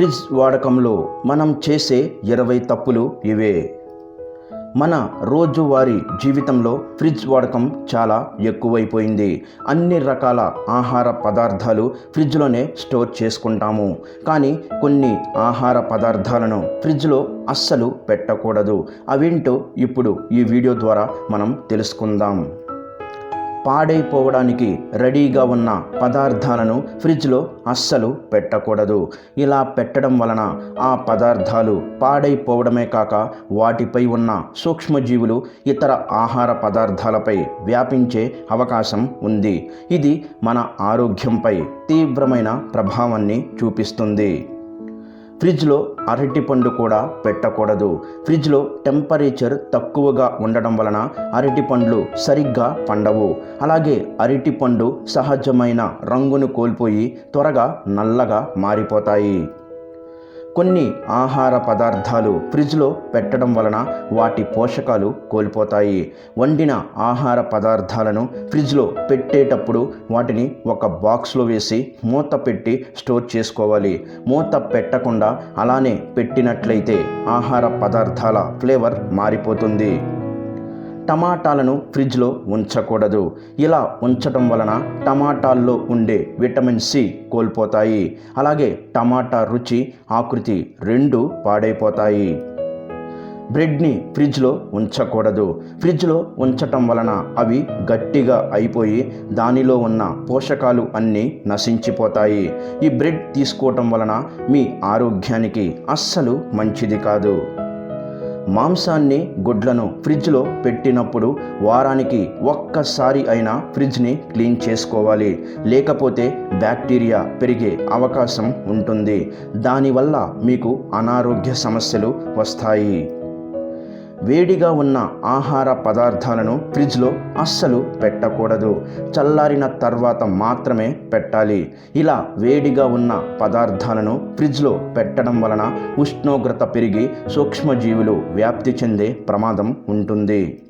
Fridge వాడకంలో మనం చేసే ఇరవై తప్పులు ఇవే. మన రోజువారీ జీవితంలో ఫ్రిడ్జ్ వాడకం చాలా ఎక్కువైపోయింది. అన్ని రకాల ఆహార పదార్థాలు ఫ్రిడ్జ్లోనే స్టోర్ చేసుకుంటాము. కానీ కొన్ని ఆహార పదార్థాలను ఫ్రిడ్జ్లో అస్సలు పెట్టకూడదు. అవేంటో ఇప్పుడు ఈ వీడియో ద్వారా మనం తెలుసుకుందాం. పాడైపోవడానికి రెడీగా ఉన్న పదార్థాలను ఫ్రిడ్జ్లో అస్సలు పెట్టకూడదు. ఇలా పెట్టడం వలన ఆ పదార్థాలు పాడైపోవడమే కాక వాటిపై ఉన్న సూక్ష్మజీవులు ఇతర ఆహార పదార్థాలపై వ్యాపించే అవకాశం ఉంది. ఇది మన ఆరోగ్యంపై తీవ్రమైన ప్రభావాన్ని చూపిస్తుంది. ఫ్రిడ్జ్లో అరటిపండు కూడా పెట్టకూడదు. ఫ్రిడ్జ్లో టెంపరేచర్ తక్కువగా ఉండడం వలన అరటిపండ్లు సరిగ్గా పండవు. అలాగే అరటిపండు సహజమైన రంగును కోల్పోయి త్వరగా నల్లగా మారిపోతాయి. కొన్ని ఆహార పదార్థాలు ఫ్రిడ్జ్లో పెట్టడం వలన వాటి పోషకాలు కోల్పోతాయి. వండిన ఆహార పదార్థాలను ఫ్రిడ్జ్లో పెట్టేటప్పుడు వాటిని ఒక బాక్స్లో వేసి మూత పెట్టి స్టోర్ చేసుకోవాలి. మూత పెట్టకుండా అలానే పెట్టినట్లయితే ఆహార పదార్థాల ఫ్లేవర్ మారిపోతుంది. టమాటాలను ఫ్రిడ్జ్లో ఉంచకూడదు. ఇలా ఉంచటం వలన టమాటాల్లో ఉండే విటమిన్ సి కోల్పోతాయి. అలాగే టమాటా రుచి ఆకృతి రెండు పాడైపోతాయి. బ్రెడ్ని ఫ్రిడ్జ్లో ఉంచకూడదు. ఫ్రిడ్జ్లో ఉంచటం వలన అవి గట్టిగా అయిపోయి దానిలో ఉన్న పోషకాలు అన్నీ నశించిపోతాయి. ఈ బ్రెడ్ తీసుకోవటం వలన మీ ఆరోగ్యానికి అస్సలు మంచిది కాదు. మాంసాన్ని గుడ్లను ఫ్రిడ్జ్లో పెట్టినప్పుడు వారానికి ఒక్కసారి అయినా ఫ్రిడ్జ్ని క్లీన్ చేసుకోవాలి. లేకపోతే బ్యాక్టీరియా పెరిగే అవకాశం ఉంటుంది. దానివల్ల మీకు అనారోగ్య సమస్యలు వస్తాయి. వేడిగా ఉన్న ఆహార పదార్థాలను ఫ్రిడ్జ్లో అస్సలు పెట్టకూడదు. చల్లారిన తర్వాత మాత్రమే పెట్టాలి. ఇలా వేడిగా ఉన్న పదార్థాలను ఫ్రిడ్జ్లో పెట్టడం వలన ఉష్ణోగ్రత పెరిగి సూక్ష్మజీవులు వ్యాప్తి చెందే ప్రమాదం ఉంటుంది.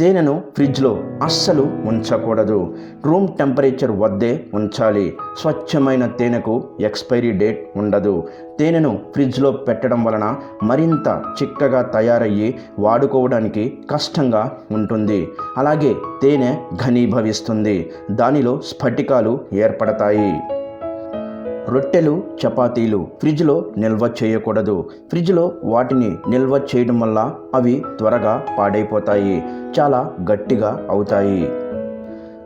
తేనెను ఫ్రిడ్జ్లో అస్సలు ఉంచకూడదు. రూమ్ టెంపరేచర్ వద్దే ఉంచాలి. స్వచ్ఛమైన తేనెకు ఎక్స్పైరీ డేట్ ఉండదు. తేనెను ఫ్రిడ్జ్లో పెట్టడం వలన మరింత చిక్కగా తయారయ్యి వాడుకోవడానికి కష్టంగా ఉంటుంది. అలాగే తేనె ఘనీభవిస్తుంది. దానిలో స్ఫటికాలు ఏర్పడతాయి. రొట్టెలు చపాతీలు ఫ్రిడ్జ్లో నిల్వ చేయకూడదు. ఫ్రిడ్జ్లో వాటిని నిల్వ చేయడం వల్ల అవి త్వరగా పాడైపోతాయి చాలా గట్టిగా అవుతాయి.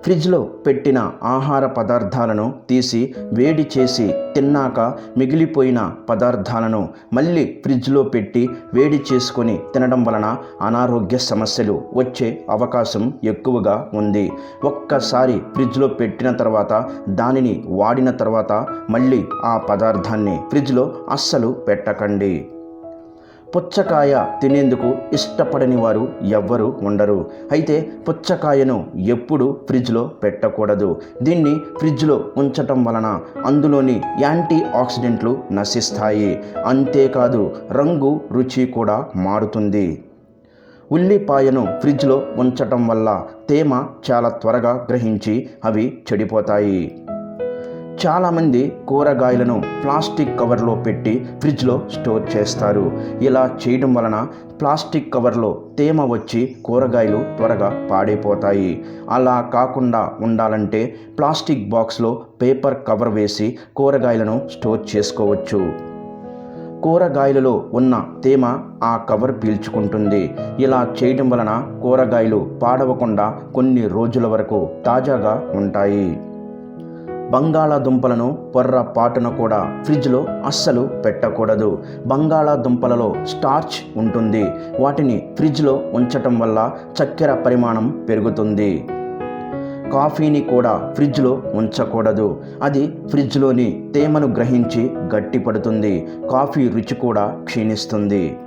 ఫ్రిడ్జ్లో పెట్టిన ఆహార పదార్థాలను తీసి వేడి చేసి తిన్నాక మిగిలిపోయిన పదార్థాలను మళ్ళీ ఫ్రిడ్జ్లో పెట్టి వేడి చేసుకొని తినడం వలన అనారోగ్య సమస్యలు వచ్చే అవకాశం ఎక్కువగా ఉంది. ఒక్కసారి ఫ్రిడ్జ్లో పెట్టిన తర్వాత దానిని వాడిన తర్వాత మళ్ళీ ఆ పదార్థాన్ని ఫ్రిడ్జ్లో అస్సలు పెట్టకండి. పుచ్చకాయ తినేందుకు ఇష్టపడని వారు ఎవ్వరు ఉండరు. అయితే పుచ్చకాయను ఎప్పుడు ఫ్రిడ్జ్లో పెట్టకూడదు. దీన్ని ఫ్రిడ్జ్లో ఉంచటం వలన అందులోని యాంటీ ఆక్సిడెంట్లు నశిస్తాయి. అంతేకాదు రంగు రుచి కూడా మారుతుంది. ఉల్లిపాయను ఫ్రిడ్జ్లో ఉంచటం వల్ల తేమ చాలా త్వరగా గ్రహించి అవి చెడిపోతాయి. చాలామంది కూరగాయలను ప్లాస్టిక్ కవర్లో పెట్టి ఫ్రిడ్జ్లో స్టోర్ చేస్తారు. ఇలా చేయడం వలన ప్లాస్టిక్ కవర్లో తేమ వచ్చి కూరగాయలు త్వరగా పాడైపోతాయి. అలా కాకుండా ఉండాలంటే ప్లాస్టిక్ బాక్స్లో పేపర్ కవర్ వేసి కూరగాయలను స్టోర్ చేసుకోవచ్చు. కూరగాయలలో ఉన్న తేమ ఆ కవర్ పీల్చుకుంటుంది. ఇలా చేయడం వలన కూరగాయలు పాడవకుండా కొన్ని రోజుల వరకు తాజాగా ఉంటాయి. బంగాళాదుంపలను పొర్రపాటున కూడా ఫ్రిడ్జ్లో అస్సలు పెట్టకూడదు. బంగాళాదుంపలలో స్టార్చ్ ఉంటుంది. వాటిని ఫ్రిడ్జ్లో ఉంచటం వల్ల చక్కెర పరిమాణం పెరుగుతుంది. కాఫీని కూడా ఫ్రిడ్జ్లో ఉంచకూడదు. అది ఫ్రిడ్జ్లోని తేమను గ్రహించి గట్టిపడుతుంది. కాఫీ రుచి కూడా క్షీణిస్తుంది.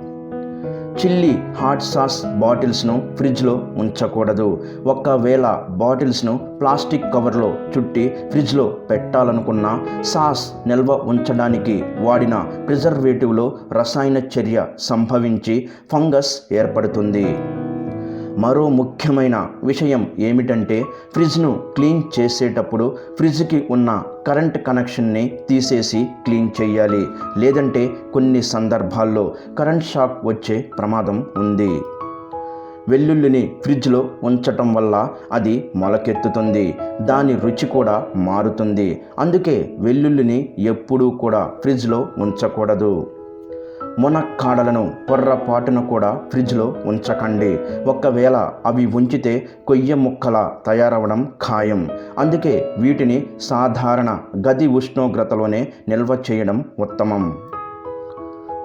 చిల్లీ హాట్ సాస్ బాటిల్స్ను ఫ్రిడ్జ్లో ఉంచకూడదు. ఒకవేళ బాటిల్స్ను ప్లాస్టిక్ కవర్లో చుట్టి ఫ్రిడ్జ్లో పెట్టాలనుకున్న సాస్ నిల్వ ఉంచడానికి వాడిన ప్రిజర్వేటివ్లో రసాయన చర్య సంభవించి ఫంగస్ ఏర్పడుతుంది. మరో ముఖ్యమైన విషయం ఏమిటంటే ఫ్రిడ్జ్ను క్లీన్ చేసేటప్పుడు ఫ్రిడ్జ్కి ఉన్న కరెంట్ కనెక్షన్ని తీసేసి క్లీన్ చేయాలి. లేదంటే కొన్ని సందర్భాల్లో కరెంట్ షాక్ వచ్చే ప్రమాదం ఉంది. వెల్లుల్లిని ఫ్రిడ్జ్లో ఉంచటం వల్ల అది మొలకెత్తుతుంది. దాని రుచి కూడా మారుతుంది. అందుకే వెల్లుల్లిని ఎప్పుడూ కూడా ఫ్రిడ్జ్లో ఉంచకూడదు. మునక్కాడలను పొర్రపాటున కూడా ఫ్రిడ్జ్లో ఉంచకండి. ఒకవేళ అవి ఉంచితే కొయ్య ముక్కల తయారవడం ఖాయం. అందుకే వీటిని సాధారణ గది ఉష్ణోగ్రతలోనే నిల్వ చేయడం ఉత్తమం.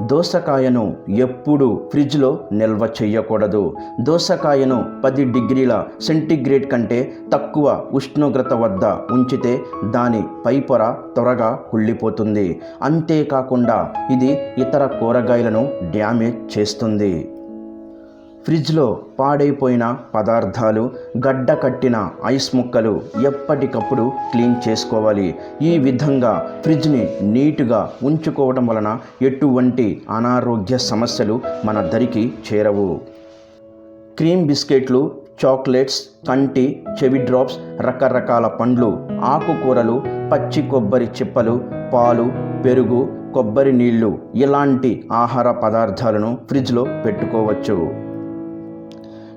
దోసకాయను ఎప్పుడు ఫ్రిడ్జ్లో నిల్వ చేయకూడదు దోసకాయను పది డిగ్రీల సెంటీగ్రేడ్ కంటే తక్కువ ఉష్ణోగ్రత వద్ద ఉంచితే దాని పైపొర త్వరగా కుళ్ళిపోతుంది. అంతేకాకుండా ఇది ఇతర కూరగాయలను డ్యామేజ్ చేస్తుంది. ఫ్రిడ్జ్లో పాడైపోయిన పదార్థాలు గడ్డ కట్టిన ఐస్ ముక్కలు ఎప్పటికప్పుడు క్లీన్ చేసుకోవాలి. ఈ విధంగా ఫ్రిడ్జ్ని నీటుగా ఉంచుకోవడం వలన ఎటువంటి అనారోగ్య సమస్యలు మన దరికి చేరవు. క్రీమ్ బిస్కెట్లు చాక్లెట్స్ కంటి చెవి డ్రాప్స్ రకరకాల పండ్లు ఆకుకూరలు పచ్చి కొబ్బరి చిప్పలు పాలు పెరుగు కొబ్బరి నీళ్ళు ఇలాంటి ఆహార పదార్థాలను ఫ్రిడ్జ్లో పెట్టుకోవచ్చు.